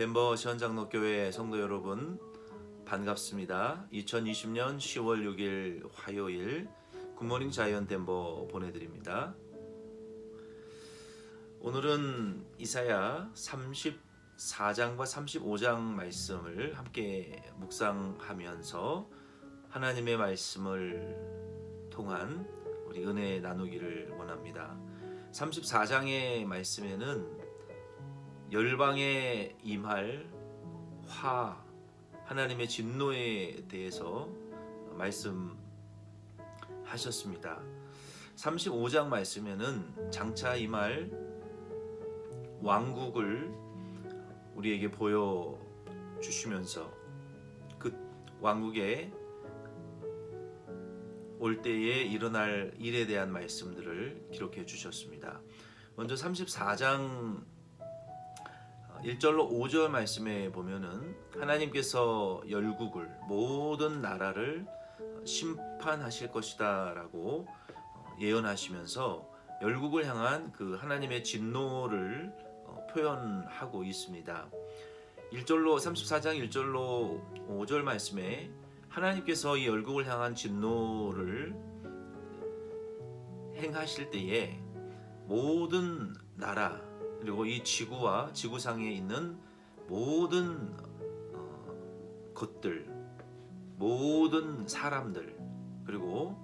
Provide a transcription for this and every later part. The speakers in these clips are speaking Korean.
덴버 시원장로교회 성도 여러분 반갑습니다. 2020년 10월 6일 화요일 굿모닝 자이언 덴버 보내드립니다. 오늘은 이사야 34장과 35장 말씀을 함께 묵상하면서 하나님의 말씀을 통한 우리 은혜 나누기를 원합니다. 34장의 말씀에는 열방에 임할 화 하나님의 진노에 대해서 말씀하셨습니다. 35장 말씀에는 장차 임할 왕국을 우리에게 보여 주시면서 그 왕국에 올 때에 일어날 일에 대한 말씀들을 기록해 주셨습니다. 먼저 34장 1절로 5절 말씀에 보면은 하나님께서 열국을 모든 나라를 심판하실 것이다라고 예언하시면서 열국을 향한 그 하나님의 진노를 어, 표현하고 있습니다. 1절로 34장 1절로 5절 말씀에 하나님께서 이 열국을 향한 진노를 행하실 때에 모든 나라 그리고 이 지구와 지구상에 있는 모든 어, 것들, 모든 사람들, 그리고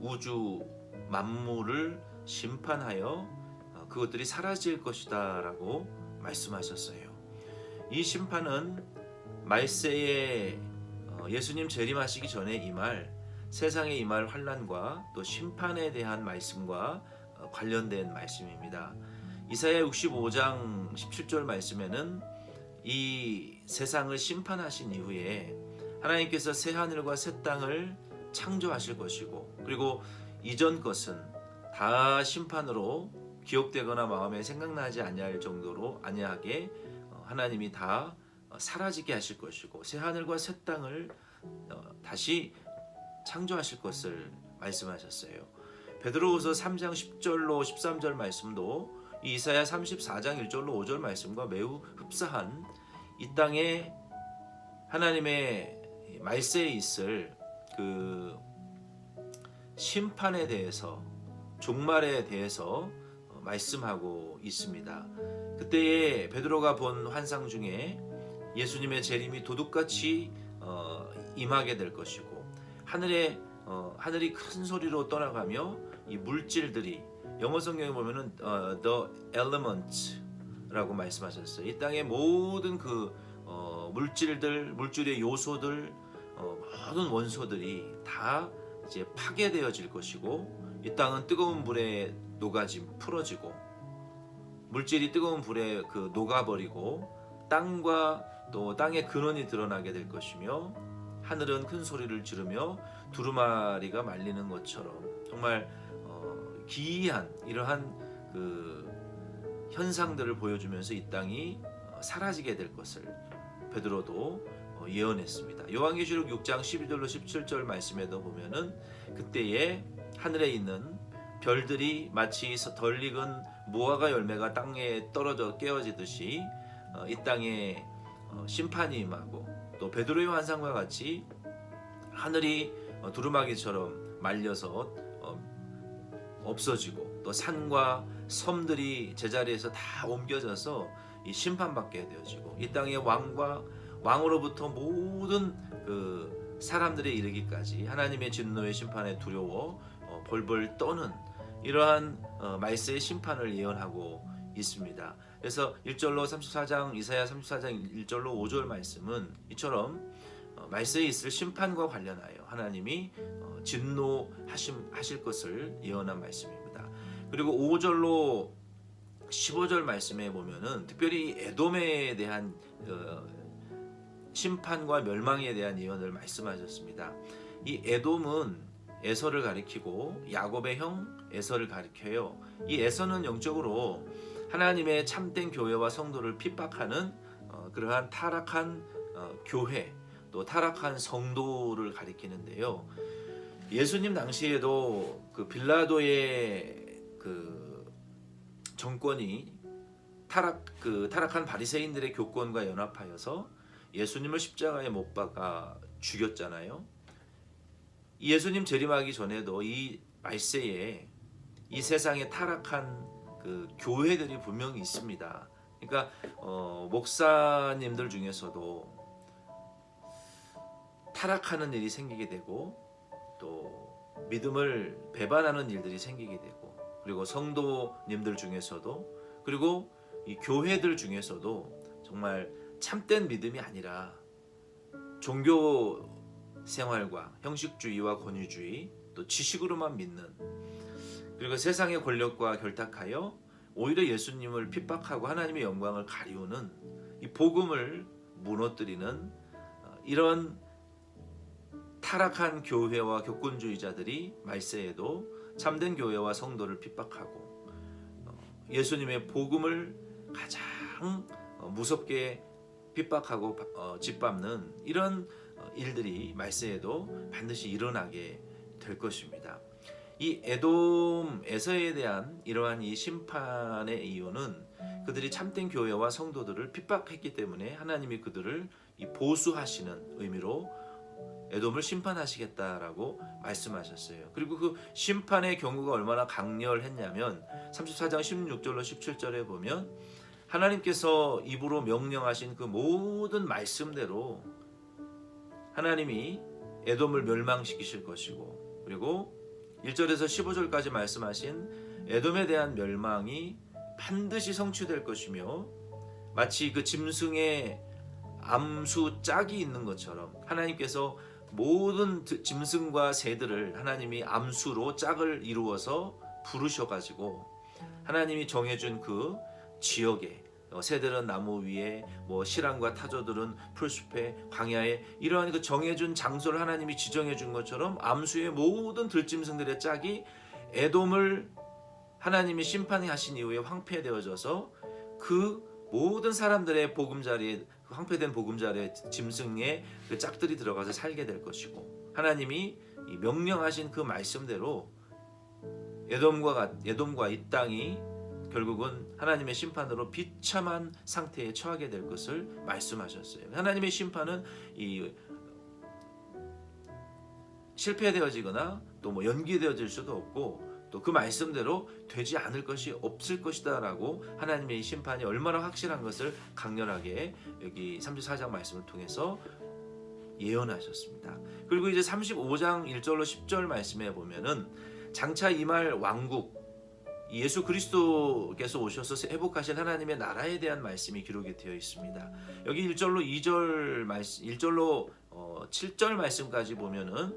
우주 만물을 심판하여 어, 그것들이 사라질 것이다 라고 말씀하셨어요. 이 심판은 말세에 어, 예수님 재림하시기 전에 임할 세상에 임할 환란과 또 심판에 대한 말씀과 어, 관련된 말씀입니다. 이사야 65장 17절 말씀에는 이 세상을 심판하신 이후에 하나님께서 새 하늘과 새 땅을 창조하실 것이고 그리고 이전 것은 다 심판으로 기억되거나 마음에 생각나지 아니할 정도로 아니하게 어, 하나님이 다 어, 사라지게 하실 것이고 새 하늘과 새 땅을 어, 다시 창조하실 것을 말씀하셨어요. 베드로후서 3장 10절로 13절 말씀도 이사야 34장 1절로 5절 말씀과 매우 흡사한 이 땅에 하나님의 말세에 있을 그 심판에 대해서 종말에 대해서 어, 말씀하고 있습니다. 그때에 베드로가 본 환상 중에 예수님의 재림이 도둑같이 어, 임하게 될 것이고 하늘에 어, 하늘이 큰 소리로 떠나가며 이 물질들이 영어 성경에 보면은 어, the elements라고 말씀하셨어요. 이 땅의 모든 그 어, 물질들, 물질의 요소들, 어, 모든 원소들이 다 이제 파괴되어질 것이고 이 땅은 뜨거운 불에 녹아지 풀어지고 물질이 뜨거운 불에 그 녹아버리고 땅과 또 땅의 근원이 드러나게 될 것이며 하늘은 큰 소리를 지르며 두루마리가 말리는 것처럼 정말 어, 기이한 이러한 그 현상들을 보여주면서 이 땅이 어, 사라지게 될 것을 베드로도 어, 예언했습니다. 요한계시록 6장 12절로 17절 말씀에도 보면은 그때에 하늘에 있는 별들이 마치 덜 익은 무화과 열매가 땅에 떨어져 깨어지듯이 어, 이 땅에 어, 심판이 임하고 또 베드로의 환상과 같이 하늘이 어, 두루마기처럼 말려서 어, 없어지고 또 산과 섬들이 제자리에서 다 옮겨져서 이 심판받게 되어지고 이 땅의 왕과 왕으로부터 모든 그 사람들에 이르기까지 하나님의 진노의 심판에 두려워 어, 벌벌 떠는 이러한 어, 말세의 심판을 예언하고 있습니다. 그래서 1절로 34장 이사야 34장 1절로 5절 말씀은 이처럼 어, 말세에 있을 심판과 관련하여 하나님이 어, 진노하심 하실 것을 예언한 말씀입니다. 그리고 5절로 15절 말씀에 보면은 특별히 에돔에 대한 어, 심판과 멸망에 대한 예언을 말씀하셨습니다. 이 에돔은 에서를 가리키고 야곱의 형 에서를 가리켜요. 이 에서는 영적으로 하나님의 참된 교회와 성도를 핍박하는 어, 그러한 타락한 어, 교회 또 타락한 성도를 가리키는데요. 예수님 당시에도 그 빌라도의 그 정권이 타락 그 타락한 바리새인들의 교권과 연합하여서 예수님을 십자가에 못 박아 죽였잖아요. 이 예수님 재림하기 전에도 이 말세에 이 세상에 타락한 그 교회들이 분명히 있습니다. 그러니까 어, 목사님들 중에서도 타락하는 일이 생기게 되고 또 믿음을 배반하는 일들이 생기게 되고 그리고 성도님들 중에서도 그리고 이 교회들 중에서도 정말 참된 믿음이 아니라 종교 생활과 형식주의와 권위주의 또 지식으로만 믿는 그리고 세상의 권력과 결탁하여 오히려 예수님을 핍박하고 하나님의 영광을 가리우는 이 복음을 무너뜨리는 어, 이런 타락한 교회와 교권주의자들이 말세에도 참된 교회와 성도를 핍박하고 어, 예수님의 복음을 가장 어, 무섭게 핍박하고 어, 짓밟는 이런 어, 일들이 말세에도 반드시 일어나게 될 것입니다. 이 에돔에서에 대한 이러한 이 심판의 이유는 그들이 참된 교회와 성도들을 핍박했기 때문에 하나님이 그들을 이 보수하시는 의미로 에돔을 심판하시겠다라고 말씀하셨어요. 그리고 그 심판의 경우가 얼마나 강렬했냐면 34장 16절로 17절에 보면 하나님께서 입으로 명령하신 그 모든 말씀대로 하나님이 에돔을 멸망시키실 것이고 그리고 1절에서 15절까지 말씀하신 에돔에 대한 멸망이 반드시 성취될 것이며 마치 그 짐승의 암수 짝이 있는 것처럼 하나님께서 모든 드- 짐승과 새들을 하나님이 암수로 짝을 이루어서 부르셔 가지고 하나님이 정해준 그 지역에 어, 새들은 나무 위에 뭐 시랑과 타조들은 풀숲에 광야에 이러한 그 정해준 장소를 하나님이 지정해 준 것처럼 암수의 모든 들짐승들의 짝이 에돔을 하나님이 심판하신 이후에 황폐되어져서 그 모든 사람들의 보금자리에 그 황폐된 보금자리에 짐승의 그 짝들이 들어가서 살게 될 것이고 하나님이 이 명령하신 그 말씀대로 에돔과 같- 에돔과 이 땅이 결국은 하나님의 심판으로 비참한 상태에 처하게 될 것을 말씀하셨어요. 하나님의 심판은 이 실패되어지거나 또 뭐 연기되어질 수도 없고 또 그 말씀대로 되지 않을 것이 없을 것이다라고 하나님의 이 심판이 얼마나 확실한 것을 강렬하게 여기 34장 말씀을 통해서 예언하셨습니다. 그리고 이제 35장 1절로 10절 말씀에 보면은 장차 임할 왕국 예수 그리스도께서 오셔서 회복하실 하나님의 나라에 대한 말씀이 기록이 되어 있습니다. 여기 1절로 2절 말씀 1절로 어, 7절 말씀까지 보면은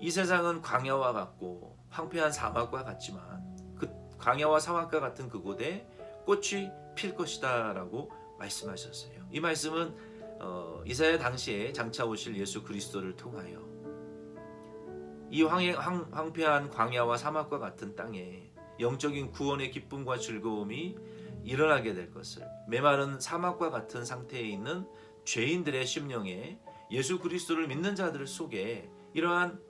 이 세상은 광야와 같고 황폐한 사막과 같지만 그 광야와 사막과 같은 그곳에 꽃이 필 것이다라고 말씀하셨어요. 이 말씀은 어, 이사야 당시에 장차 오실 예수 그리스도를 통하여 이 황, 황, 황폐한 광야와 사막과 같은 땅에 영적인 구원의 기쁨과 즐거움이 일어나게 될 것을 메마른 사막과 같은 상태에 있는 죄인들의 심령에 예수 그리스도를 믿는 자들 속에 이러한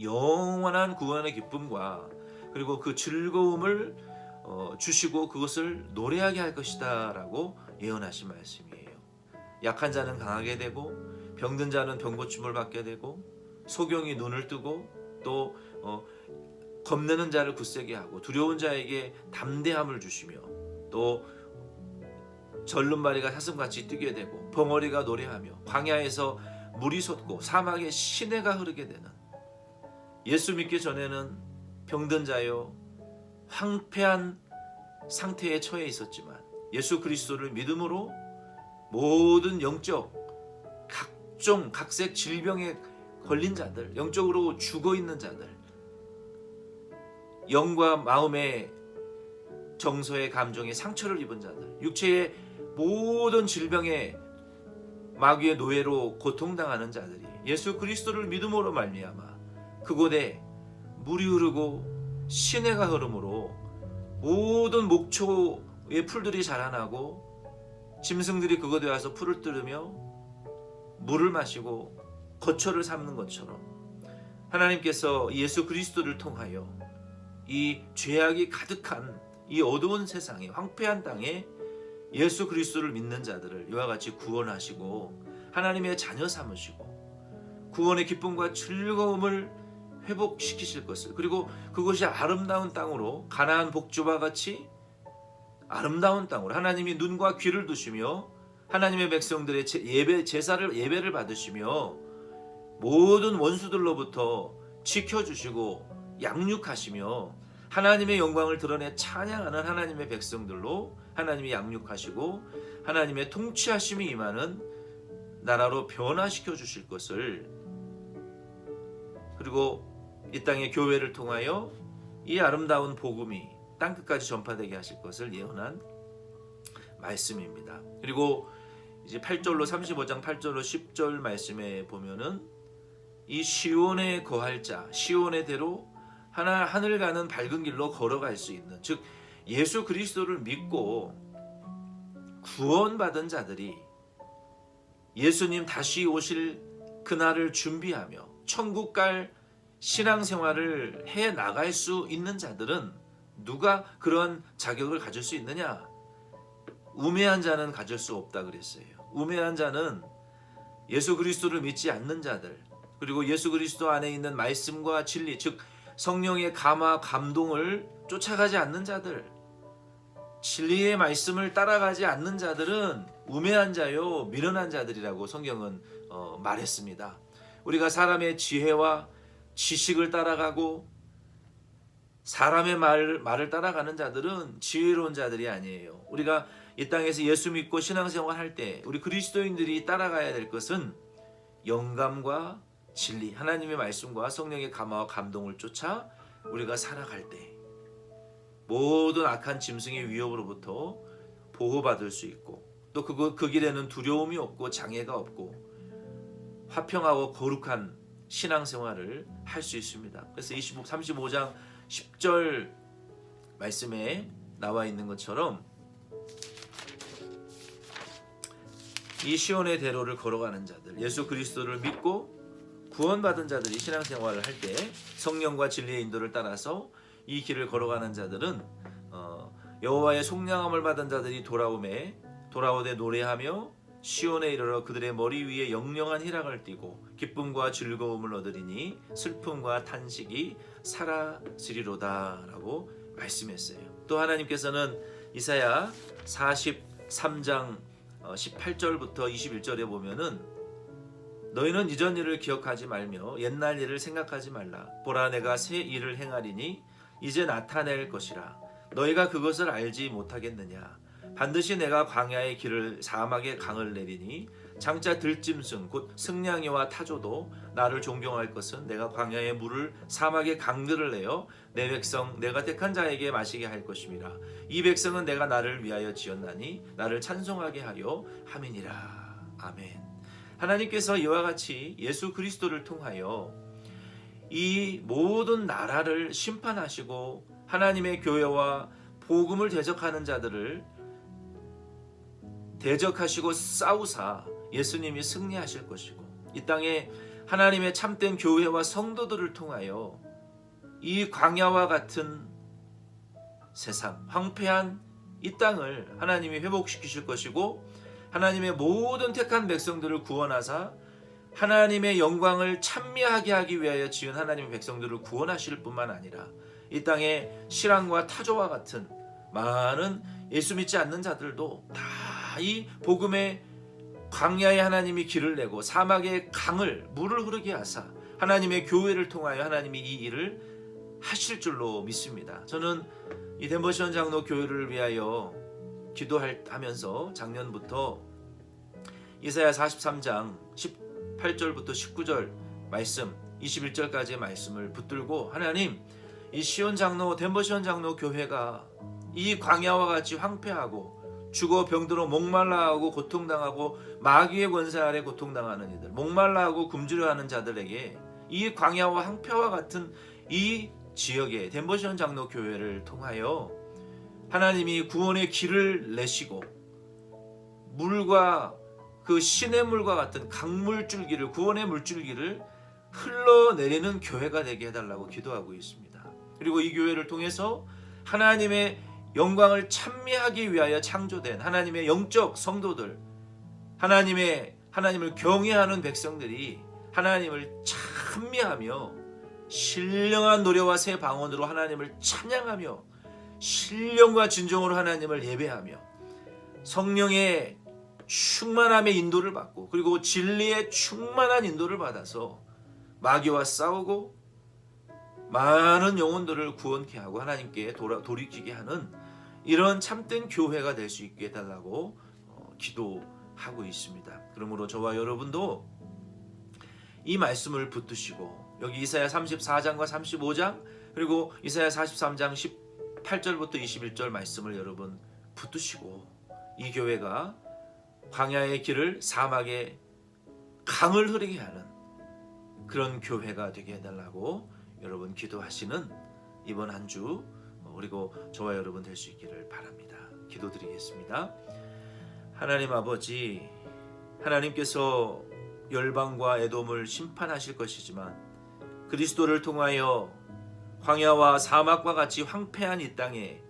영원한 구원의 기쁨과 그리고 그 즐거움을 어, 주시고 그것을 노래하게 할 것이다라고 예언하신 말씀이에요. 약한 자는 강하게 되고 병든 자는 병고침을 받게 되고 소경이 눈을 뜨고 또 어, 겁내는 자를 굳세게 하고 두려운 자에게 담대함을 주시며 또 절름마리가 사슴같이 뛰게 되고 벙어리가 노래하며 광야에서 물이 솟고 사막에 시내가 흐르게 되는 예수 믿기 전에는 병든 자요 황폐한 상태에 처해 있었지만 예수 그리스도를 믿음으로 모든 영적 각종 각색 질병에 걸린 자들 영적으로 죽어 있는 자들 영과 마음의 정서의 감정에 상처를 입은 자들 육체의 모든 질병에 마귀의 노예로 고통당하는 자들이 예수 그리스도를 믿음으로 말미암아 그곳에 물이 흐르고 시내가 흐름으로 모든 목초의 풀들이 자라나고 짐승들이 그곳에 와서 풀을 뜯으며 물을 마시고 거처를 삼는 것처럼 하나님께서 예수 그리스도를 통하여 이 죄악이 가득한 이 어두운 세상에 황폐한 땅에 예수 그리스도를 믿는 자들을 이와 같이 구원하시고 하나님의 자녀 삼으시고 구원의 기쁨과 즐거움을 회복시키실 것을. 그리고 그것이 아름다운 땅으로 가나안 복주와 같이 아름다운 땅으로 하나님이 눈과 귀를 두시며 하나님의 백성들의 제- 예배 제사를 예배를 받으시며 모든 원수들로부터 지켜주시고 양육하시며 하나님의 영광을 드러내 찬양하는 하나님의 백성들로 하나님이 양육하시고 하나님의 통치하심이 임하는 나라로 변화시켜 주실 것을. 그리고 이 땅의 교회를 통하여 이 아름다운 복음이 땅 끝까지 전파되게 하실 것을 예언한 말씀입니다. 그리고 이제 8절로 35장 8절로 10절 말씀에 보면은 이 시온에 거할 자, 시온의 대로 하나 하늘 가는 밝은 길로 걸어갈 수 있는 즉 예수 그리스도를 믿고 구원받은 자들이 예수님 다시 오실 그날을 준비하며 천국 갈 신앙생활을 해 나갈 수 있는 자들은 누가 그런 자격을 가질 수 있느냐? 우매한 자는 가질 수 없다 그랬어요. 우매한 자는 예수 그리스도를 믿지 않는 자들, 그리고 예수 그리스도 안에 있는 말씀과 진리, 즉 성령의 감화 감동을 쫓아가지 않는 자들, 진리의 말씀을 따라가지 않는 자들은 우매한 자요 미련한 자들이라고 성경은 어, 말했습니다. 우리가 사람의 지혜와 지식을 따라가고 사람의 말, 말을 따라가는 자들은 지혜로운 자들이 아니에요. 우리가 이 땅에서 예수 믿고 신앙생활 할 때 우리 그리스도인들이 따라가야 될 것은 영감과 진리, 하나님의 말씀과 성령의 감화와 감동을 쫓아 우리가 살아갈 때 모든 악한 짐승의 위협으로부터 보호받을 수 있고 또 그거 그 길에는 두려움이 없고 장애가 없고 화평하고 거룩한 신앙생활을 할 수 있습니다. 그래서 25, 35장 10절 말씀에 나와 있는 것처럼 이 시온의 대로를 걸어가는 자들, 예수 그리스도를 믿고 구원받은 자들이 신앙생활을 할 때 성령과 진리의 인도를 따라서 이 길을 걸어가는 자들은 어, 여호와의 속량함을 받은 자들이 돌아오매 돌아오되 노래하며 시온에 이르러 그들의 머리 위에 영영한 희락을 띠고 기쁨과 즐거움을 얻으리니 슬픔과 탄식이 사라지리로다라고 말씀했어요. 또 하나님께서는 이사야 43장 18절부터 21절에 보면은 너희는 이전 일을 기억하지 말며 옛날 일을 생각하지 말라. 보라 내가 새 일을 행하리니 이제 나타낼 것이라. 너희가 그것을 알지 못하겠느냐? 반드시 내가 광야의 길을 사막의 강을 내리니 장자 들짐승 곧 승냥이와 타조도 나를 존경할 것은 내가 광야의 물을 사막의 강들을 내어 내 백성 내가 택한 자에게 마시게 할 것임이라 이 백성은 내가 나를 위하여 지었나니 나를 찬송하게 하려 함이니라. 아멘. 하나님께서 이와 같이 예수 그리스도를 통하여 이 모든 나라를 심판하시고 하나님의 교회와 복음을 대적하는 자들을 대적하시고 싸우사 예수님이 승리하실 것이고 이 땅에 하나님의 참된 교회와 성도들을 통하여 이 광야와 같은 세상 황폐한 이 땅을 하나님이 회복시키실 것이고 하나님의 모든 택한 백성들을 구원하사 하나님의 영광을 찬미하게 하기 위하여 지은 하나님의 백성들을 구원하실 뿐만 아니라 이 땅에 실랑과 타조와 같은 많은 예수 믿지 않는 자들도 다 이 복음의 광야에 하나님이 길을 내고 사막의 강을 물을 흐르게 하사 하나님의 교회를 통하여 하나님이 이 일을 하실 줄로 믿습니다. 저는 이 덴버시원 장로 교회를 위하여 기도하면서 작년부터 이사야 43장 18절부터 19절 말씀 21절까지의 말씀을 붙들고 하나님 이 시온 장로 덴버시원 장로 교회가 이 광야와 같이 황폐하고 죽어 병들어 목말라하고 고통당하고 마귀의 권세 아래 고통당하는 이들 목말라하고 굶주려하는 자들에게 이 광야와 황폐와 같은 이 지역의 덴버시온 장로 교회를 통하여 하나님이 구원의 길을 내시고 물과 그 신의 물과 같은 강물줄기를 구원의 물줄기를 흘러내리는 교회가 되게 해달라고 기도하고 있습니다. 그리고 이 교회를 통해서 하나님의 영광을 찬미하기 위하여 창조된 하나님의 영적 성도들, 하나님의 하나님을 경외하는 백성들이 하나님을 찬미하며 신령한 노래와 새 방언으로 하나님을 찬양하며 신령과 진정으로 하나님을 예배하며 성령의 충만함의 인도를 받고 그리고 진리의 충만한 인도를 받아서 마귀와 싸우고 많은 영혼들을 구원케 하고 하나님께 돌아, 돌이키게 하는 이런 참된 교회가 될 수 있게 해달라고 어, 기도하고 있습니다. 그러므로 저와 여러분도 이 말씀을 붙드시고 여기 이사야 34장과 35장 그리고 이사야 43장 18절부터 21절 말씀을 여러분 붙드시고 이 교회가 광야의 길을 사막의 강을 흐르게 하는 그런 교회가 되게 해달라고 여러분 기도하시는 이번 한 주 그리고 저와 여러분 될 수 있기를 바랍니다. 기도드리겠습니다. 하나님 아버지 하나님께서 열방과 에돔을 심판하실 것이지만 그리스도를 통하여 광야와 사막과 같이 황폐한 이 땅에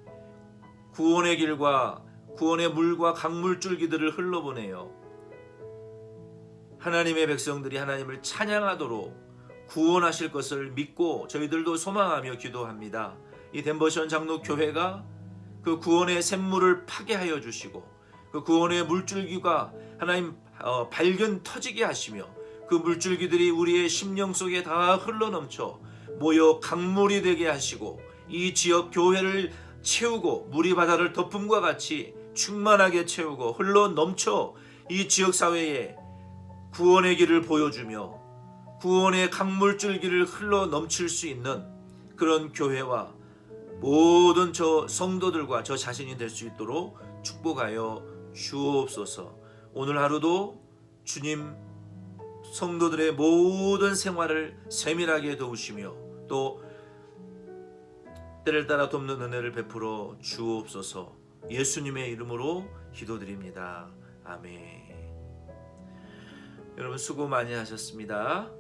구원의 길과 구원의 물과 강물 줄기들을 흘러보내요. 하나님의 백성들이 하나님을 찬양하도록 구원하실 것을 믿고 저희들도 소망하며 기도합니다. 이 덴버션 장로 교회가 그 구원의 샘물을 파괴하여 주시고 그 구원의 물줄기가 하나님 어, 발견 터지게 하시며 그 물줄기들이 우리의 심령 속에 다 흘러넘쳐 모여 강물이 되게 하시고 이 지역 교회를 채우고 물이 바다를 덮음과 같이 충만하게 채우고 흘러 넘쳐 이 지역 사회에 구원의 길을 보여주며 구원의 강물줄기를 흘러 넘칠 수 있는 그런 교회와 모든 저 성도들과 저 자신이 될 수 있도록 축복하여 주옵소서. 오늘 하루도 주님 성도들의 모든 생활을 세밀하게 도우시며 또 때를 따라 돕는 은혜를 베풀어 주옵소서. 예수님의 이름으로 기도드립니다. 아멘. 여러분 수고 많이 하셨습니다.